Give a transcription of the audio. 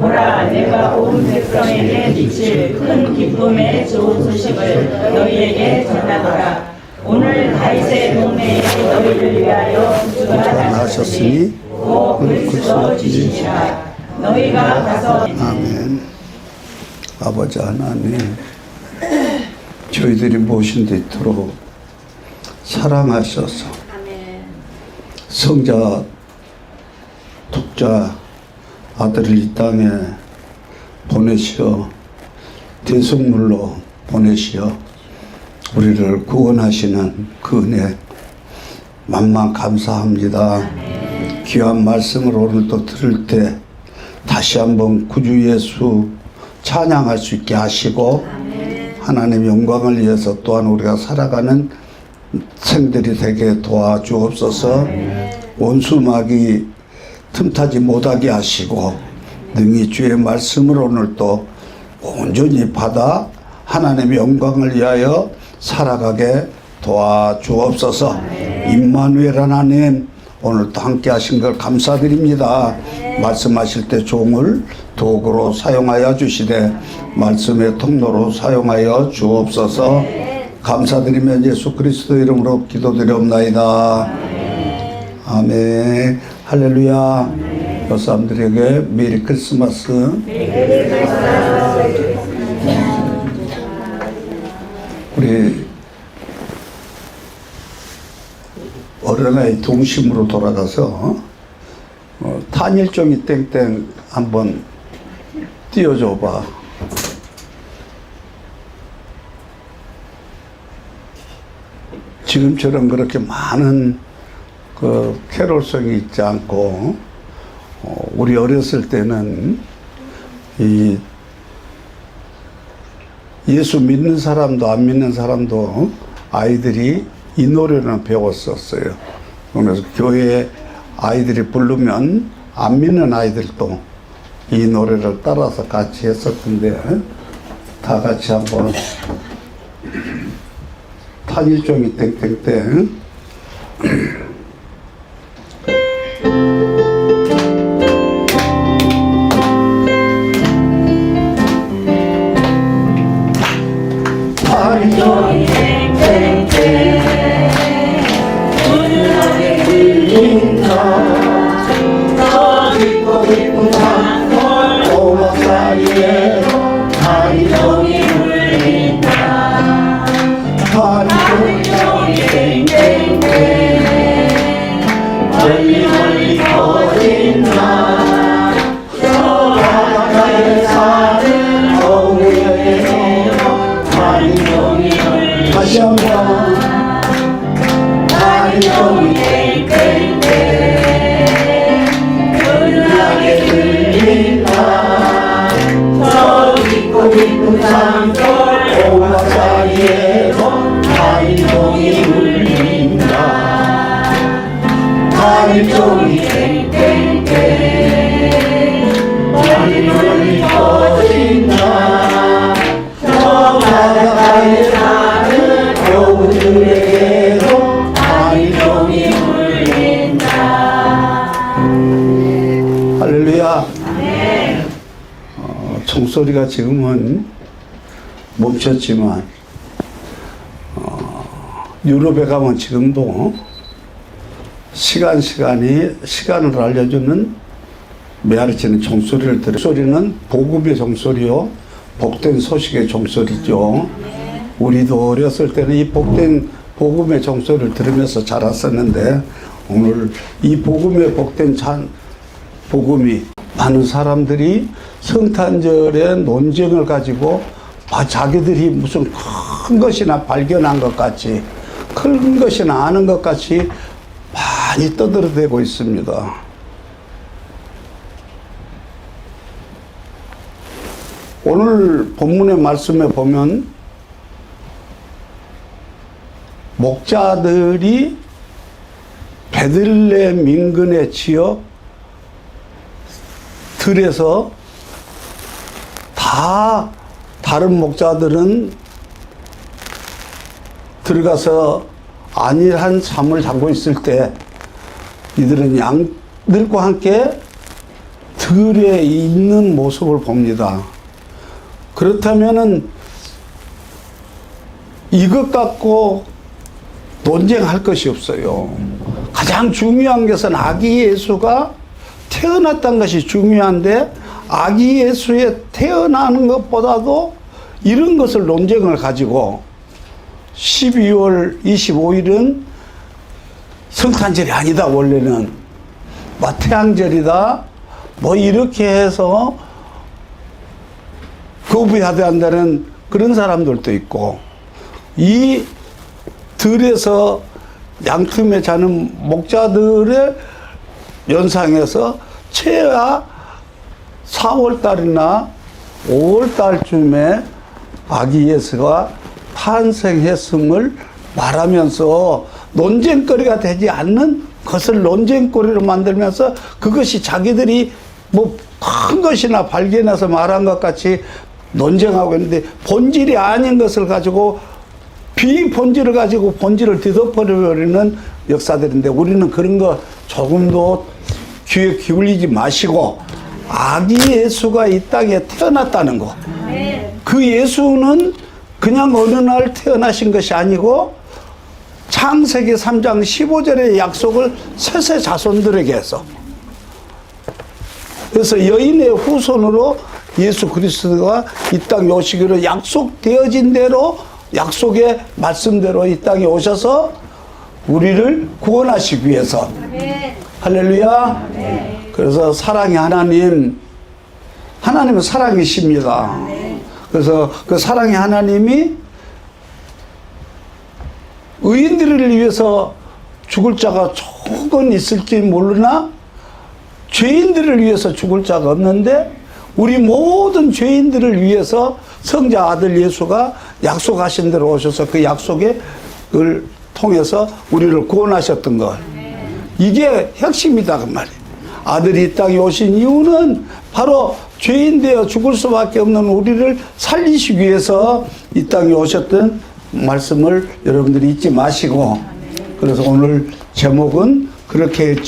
보라 내가 온 백성에게 미칠 큰 기쁨의 좋은 소식을 너희에게 전하노라. 오늘 다윗의 동네에 너희를 위하여 구주가 나셨으니 오 그리스도 주시니라 너희가 가서 아멘. 아버지 하나님, 저희들이 모신 데 있도록 사랑하셔서 성자, 독자 아들을 이 땅에 보내시어 대속물로 보내시어 우리를 구원하시는 그 은혜 만만 감사합니다. 귀한 말씀을 오늘 또 들을 때 다시 한번 구주 예수 찬양할 수 있게 하시고 하나님 영광을 위해서 또한 우리가 살아가는 생들이 되게 도와주옵소서 원수막이 틈타지 못하게 하시고 능히 주의 말씀을 오늘 또 온전히 받아 하나님의 영광을 위하여 살아가게 도와주옵소서. 임마누엘 하나님 오늘도 함께 하신 걸 감사드립니다. 말씀하실 때 종을 도구로 사용하여 주시되 말씀의 통로로 사용하여 주옵소서. 감사드리며 예수 그리스도 이름으로 기도드리옵나이다. 아멘 할렐루야 여 사람들에게 메리 크리스마스 우리 어린아이 동심으로 돌아가서 어, 탄일종이 땡땡 한번 띄워줘 봐. 지금처럼 그렇게 많은 그 캐롤성이 있지 않고 어, 우리 어렸을 때는 이 예수 믿는 사람도 안 믿는 사람도 아이들이 이 노래는 배웠었어요. 그래서 교회에 아이들이 부르면 안 믿는 아이들도 이 노래를 따라서 같이 했었던데 다 같이 한번 탄일종이 땡땡땡 탄 할렐루야. 어, 총소리가 지금은 멈췄지만 어, 유럽에 가면 지금도 시간 시간이 시간을 알려주는 메아리치는 종소리를 들어 소리는 복음의 종소리요 복된 소식의 종소리죠. 우리도 어렸을 때는 이 복된 복음의 종소리를 들으면서 자랐었는데 오늘 이 복음의 복된 찬 복음이 많은 사람들이 성탄절의 논쟁을 가지고 아, 자기들이 무슨 큰 것이나 발견한 것 같이 큰 것이나 아는 것 같이 많이 떠들어대고 있습니다. 오늘 본문의 말씀에 보면 목자들이 베들레 민근의 지역 들에서 다 다른 목자들은 들어가서 안일한 잠을 자고 있을 때 이들은 양들과 함께 들에 있는 모습을 봅니다. 그렇다면은 이것 갖고 논쟁할 것이 없어요. 가장 중요한 것은 아기 예수가 태어났다는 것이 중요한데 아기 예수의 태어나는 것보다도 이런 것을 논쟁을 가지고 12월 25일은 성탄절이 아니다 원래는. 마태양절이다 뭐 이렇게 해서 거부해야 한다는 그런 사람들도 있고 이 들에서 양틈에 자는 목자들의 연상에서 최하 4월 달이나 5월 달쯤에 아기 예수가 탄생했음을 말하면서 논쟁거리가 되지 않는 것을 논쟁거리로 만들면서 그것이 자기들이 뭐 큰 것이나 발견해서 말한 것 같이 논쟁하고 있는데 본질이 아닌 것을 가지고 비본질을 가지고 본질을 뒤덮어버리는 역사들인데 우리는 그런 거 조금도 귀에 기울이지 마시고 아기 예수가 이 땅에 태어났다는 거. 그 예수는 그냥 어느 날 태어나신 것이 아니고 창세기 3장 15절의 약속을 셋의 자손들에게 해서. 그래서 여인의 후손으로 예수 그리스도가 이 땅에 오시기로 약속되어진 대로 약속의 말씀대로 이 땅에 오셔서 우리를 구원하시기 위해서. 할렐루야. 그래서 사랑의 하나님 하나님은 사랑이십니다. 그래서 그 사랑의 하나님이 의인들을 위해서 죽을 자가 조금 있을지 모르나 죄인들을 위해서 죽을 자가 없는데 우리 모든 죄인들을 위해서 성자 아들 예수가 약속하신 대로 오셔서 그 약속을 통해서 우리를 구원하셨던 것. 이게 핵심이다 그 말이에요. 아들이 이 땅에 오신 이유는 바로 죄인 되어 죽을 수밖에 없는 우리를 살리시기 위해서 이 땅에 오셨던 말씀을 여러분들이 잊지 마시고 그래서 오늘 제목은 그렇게